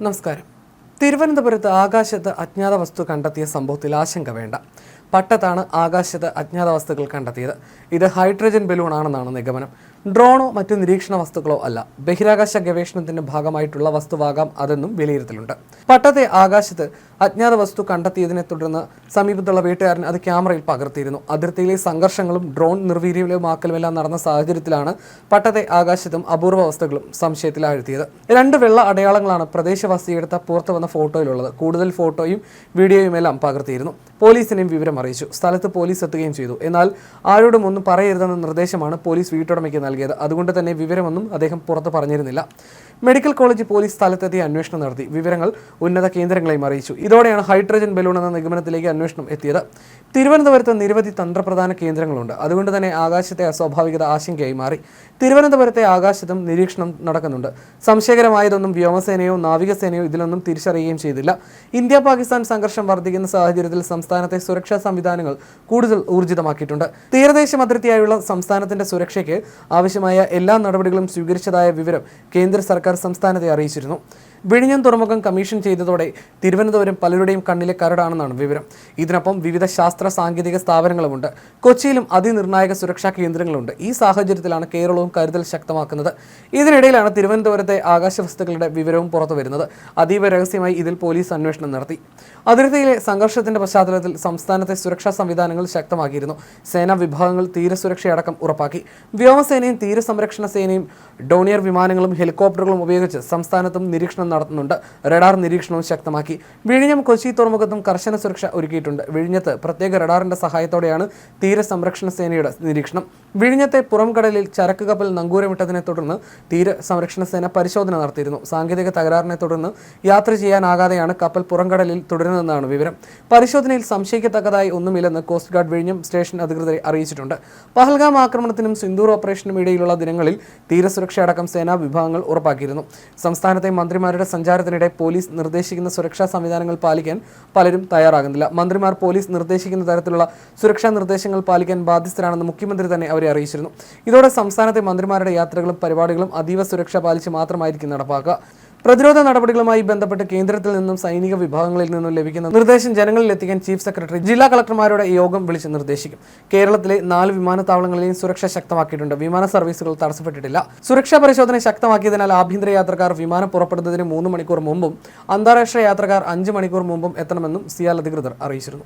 നമസ്കാരം. തിരുവനന്തപുരത്ത് ആകാശത്ത് അജ്ഞാത വസ്തു കണ്ടെത്തിയ സംഭവത്തിൽ ആശങ്ക വേണ്ട. പട്ടത്താണ് ആകാശത്ത് അജ്ഞാത വസ്തുക്കൾ കണ്ടെത്തിയത്. ഇത് ഹൈഡ്രജൻ ബലൂൺ ആണെന്നാണ് നിഗമനം. ഡ്രോണോ മറ്റു നിരീക്ഷണ വസ്തുക്കളോ അല്ല. ബഹിരാകാശ ഗവേഷണത്തിന്റെ ഭാഗമായിട്ടുള്ള വസ്തുവാകാം അതെന്നും വിലയിരുത്തലുണ്ട്. പട്ടത്തെ ആകാശത്ത് അജ്ഞാത വസ്തു കണ്ടെത്തിയതിനെ തുടർന്ന് സമീപത്തുള്ള വീട്ടുകാരൻ അത് ക്യാമറയിൽ പകർത്തിയിരുന്നു. അതിർത്തിയിലെ സംഘർഷങ്ങളും ഡ്രോൺ നിർവീര്യമാക്കലുമെല്ലാം നടന്ന സാഹചര്യത്തിലാണ് പട്ടത്തെ ആകാശത്തും അപൂർവ വസ്തുക്കളും സംശയത്തിലാഴ്ത്തിയത്. രണ്ട് വെള്ള അടയാളങ്ങളാണ് പ്രദേശവാസി എടുത്ത പുറത്തു വന്ന ഫോട്ടോയിലുള്ളത്. കൂടുതൽ ഫോട്ടോയും വീഡിയോയും എല്ലാം പകർത്തിയിരുന്നു. പോലീസിനെയും വിവരം അറിയിച്ചു സ്ഥലത്ത് പോലീസ് എത്തുകയും ചെയ്തു. എന്നാൽ ആരോടും ഒന്നും പറയരുതെന്ന നിർദ്ദേശമാണ് പോലീസ് വീട്ടുടമയ്ക്ക് നൽകിയത്. അതുകൊണ്ട് തന്നെ വിവരമൊന്നും അദ്ദേഹം പുറത്ത് പറഞ്ഞിരുന്നില്ല. മെഡിക്കൽ കോളേജ് പോലീസ് സ്ഥലത്തെത്തി അന്വേഷണം നടത്തി. വിവരങ്ങൾ ഉന്നത കേന്ദ്രങ്ങളെയും അറിയിച്ചു. ഇതോടെയാണ് ഹൈഡ്രജൻ ബലൂൺ എന്ന നിഗമനത്തിലേക്ക് അന്വേഷണം എത്തിയത്. തിരുവനന്തപുരത്ത് നിരവധി തന്ത്രപ്രധാന കേന്ദ്രങ്ങളുണ്ട്. അതുകൊണ്ട് തന്നെ ആകാശത്തെ അസ്വാഭാവികത ആശങ്കയായി മാറി. തിരുവനന്തപുരത്തെ ആകാശത്തും നിരീക്ഷണം നടക്കുന്നുണ്ട്. സംശയകരമായതൊന്നും വ്യോമസേനയോ നാവികസേനയോ ഇതിലൊന്നും തിരിച്ചറിയുകയും ചെയ്തില്ല. ഇന്ത്യ പാകിസ്ഥാൻ സംഘർഷം വർദ്ധിക്കുന്ന സാഹചര്യത്തിൽ സംസ്ഥാനത്തെ സുരക്ഷാ സംവിധാനങ്ങൾ കൂടുതൽ ഊർജിതമാക്കിയിട്ടുണ്ട്. തീരദേശ അതിർത്തിയായുള്ള സംസ്ഥാനത്തിന്റെ സുരക്ഷയ്ക്ക് ആവശ്യമായ എല്ലാ നടപടികളും സ്വീകരിച്ചതായ വിവരം കേന്ദ്ര സർക്കാർ സംസ്ഥാനത്തെ അറിയിച്ചിരുന്നു. വിഴിഞ്ഞം തുറമുഖം കമ്മീഷൻ ചെയ്തതോടെ തിരുവനന്തപുരം പലരുടെയും കണ്ണിലെ കരടാണെന്നാണ് വിവരം. ഇതിനൊപ്പം വിവിധ ശാസ്ത്ര സാങ്കേതിക സ്ഥാപനങ്ങളുമുണ്ട്. കൊച്ചിയിലും അതിനിർണായക സുരക്ഷാ കേന്ദ്രങ്ങളുണ്ട്. ഈ സാഹചര്യത്തിലാണ് കേരളവും കരുതൽ ശക്തമാക്കുന്നത്. ഇതിനിടയിലാണ് തിരുവനന്തപുരത്തെ ആകാശവസ്തുക്കളുടെ വിവരവും പുറത്തു വരുന്നത് അതീവ രഹസ്യമായി ഇതിൽ പോലീസ് അന്വേഷണം നടത്തി. അതിർത്തിയിലെ സംഘർഷത്തിന്റെ പശ്ചാത്തലത്തിൽ സംസ്ഥാനത്തെ സുരക്ഷാ സംവിധാനങ്ങൾ ശക്തമാക്കിയിരുന്നു. സേനാ വിഭാഗങ്ങൾ തീരസുരക്ഷയടക്കം ഉറപ്പാക്കി. വ്യോമസേനയും തീരസംരക്ഷണ സേനയും ഡോണിയർ വിമാനങ്ങളും ഹെലികോപ്റ്ററുകളും ഉപയോഗിച്ച് സംസ്ഥാനത്തും നിരീക്ഷണം നടത്തുന്നുണ്ട്. റഡാർ നിരീക്ഷണവും ശക്തമാക്കി. വിഴിഞ്ഞം കൊച്ചി തുറമുഖത്തും കർശന സുരക്ഷ ഒരുക്കിയിട്ടുണ്ട്. വിഴിഞ്ഞത്ത് പ്രത്യേക റഡാറിന്റെ സഹായത്തോടെയാണ് തീരസംരക്ഷണ സേനയുടെ നിരീക്ഷണം. വിഴിഞ്ഞത്തെ പുറംകടലിൽ ചരക്ക് കപ്പൽ നങ്കൂരമിട്ടതിനെ തുടർന്ന് തീര സംരക്ഷണ സേന പരിശോധന നടത്തിയിരുന്നു. സാങ്കേതിക തകരാറിനെ തുടർന്ന് യാത്ര ചെയ്യാനാകാതെയാണ് കപ്പൽ പുറംകടലിൽ തുടരുന്നതെന്നാണ് വിവരം. പരിശോധനയിൽ സംശയിക്കത്തക്കതായി ഒന്നുമില്ലെന്ന് കോസ്റ്റ് ഗാർഡ് വിഴിഞ്ഞം സ്റ്റേഷൻ അധികൃതരെ അറിയിച്ചിട്ടുണ്ട്. പഹൽഗാം ആക്രമണത്തിനും സിന്ദൂർ ഓപ്പറേഷനും ഇടയിലുള്ള ദിനങ്ങളിൽ തീരസുരക്ഷയടക്കം സേനാ വിഭാഗങ്ങൾ ഉറപ്പാക്കിയിരുന്നു. സംസ്ഥാനത്തെ മന്ത്രിമാരുടെ സഞ്ചാരത്തിനിടെ പോലീസ് നിർദ്ദേശിക്കുന്ന സുരക്ഷാ സംവിധാനങ്ങൾ പാലിക്കാൻ പലരും തയ്യാറാകുന്നില്ല. മന്ത്രിമാർ പോലീസ് നിർദ്ദേശിക്കുന്ന തരത്തിലുള്ള സുരക്ഷാ നിർദ്ദേശങ്ങൾ പാലിക്കാൻ ബാധ്യസ്ഥരാണെന്ന് മുഖ്യമന്ത്രി തന്നെ അവരെ അറിയിച്ചിരുന്നു. ഇതോടെ സംസ്ഥാനത്തെ മന്ത്രിമാരുടെ യാത്രകളും പരിപാടികളും അതീവ സുരക്ഷ പാലിച്ച് മാത്രമായിരിക്കും നടപ്പാക്കുക. പ്രതിരോധ നടപടികളുമായി ബന്ധപ്പെട്ട് കേന്ദ്രത്തിൽ നിന്നും സൈനിക വിഭാഗങ്ങളിൽ നിന്നും ലഭിക്കുന്ന നിർദ്ദേശം ജനങ്ങളിൽ എത്തിക്കാൻ ചീഫ് സെക്രട്ടറി ജില്ലാ കളക്ടർമാരുടെ യോഗം വിളിച്ച് നിർദ്ദേശിക്കും. കേരളത്തിലെ നാല് വിമാനത്താവളങ്ങളിലെയും സുരക്ഷ ശക്തമാക്കിയിട്ടുണ്ട്. വിമാന സർവീസുകൾ തടസ്സപ്പെട്ടിട്ടില്ല. സുരക്ഷാ പരിശോധന ശക്തമാക്കിയതിനാൽ ആഭ്യന്തര യാത്രക്കാർ വിമാനം പുറപ്പെടുന്നതിന് മൂന്ന് മണിക്കൂർ മുമ്പും അന്താരാഷ്ട്ര യാത്രക്കാർ അഞ്ച് മണിക്കൂർ മുമ്പും എത്തണമെന്നും സിയാൽ അധികൃതർ അറിയിച്ചിരുന്നു.